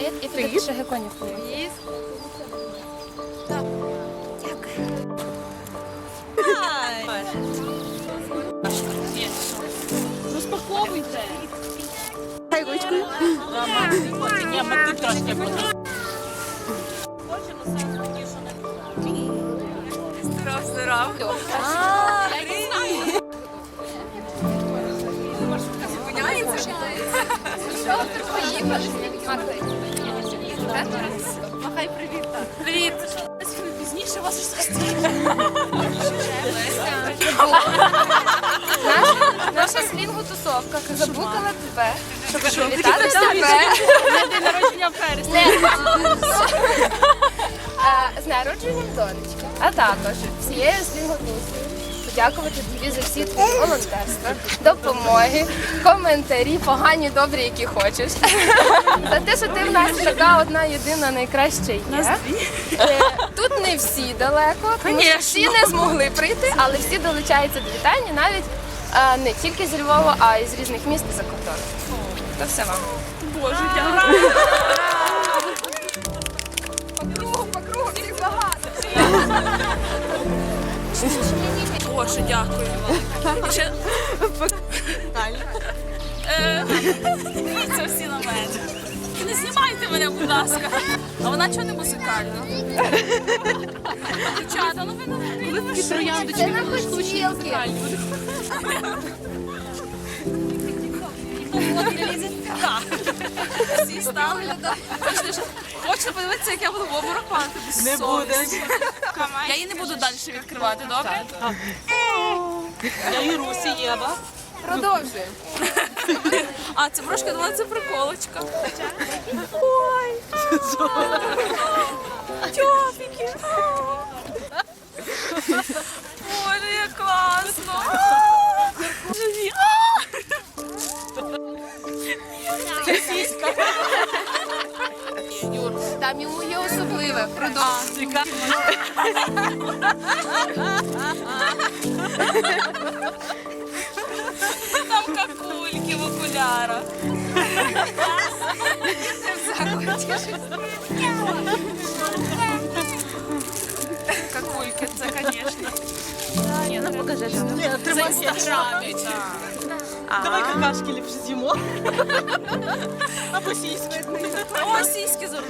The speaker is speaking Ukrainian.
Ти і тобі ще геконів. Розпаковуйте. Ні, ми тут трошки Махай привіт. Привіт. Пізніше вас зустріти. Наша, наша слінгу-тусовка забукала тебе, щоб привітати тебе На день народження в з Пересні. Е, з народженням донечки, а також всією слінготусою. Подякувати тобі за всі твої волонтерства, допомоги, коментарі, погані, добрі, які хочеш. За те, що ти в нас така одна єдина найкраща є. Е, Тут не всі далеко, тому що всі не змогли прийти, але всі долучаються до вітання, навіть е, не тільки з Львова, а й з різних міст і за кордоном. То все вам. Боже, дякую. Боже, дякую. Ще... Е, Дивіться всі на мене. Не знімайте мене, будь ласка. А вона чого не музикальна? Дівчата, ну ви не ви такі трояндочки. Це на хотілки. Так. Всі стали. Хочете, подивитися, як я буду в обморок падати? Не буде. Я її не буду далі відкривати, добре? Я і Русі Єва. Продовжуємо. А, це брошка думала, це приколочка. Ой. Тьофіки. Боже, як класно. там йому є особливе. Продовжуємо. Там какульки в окулярах. Какульки, це, звісно. Ні, ну покажи. Це в інстаграмі. так. Давай какашки ліпше з'їмо. Або сіськи. О, сіськи з орлами.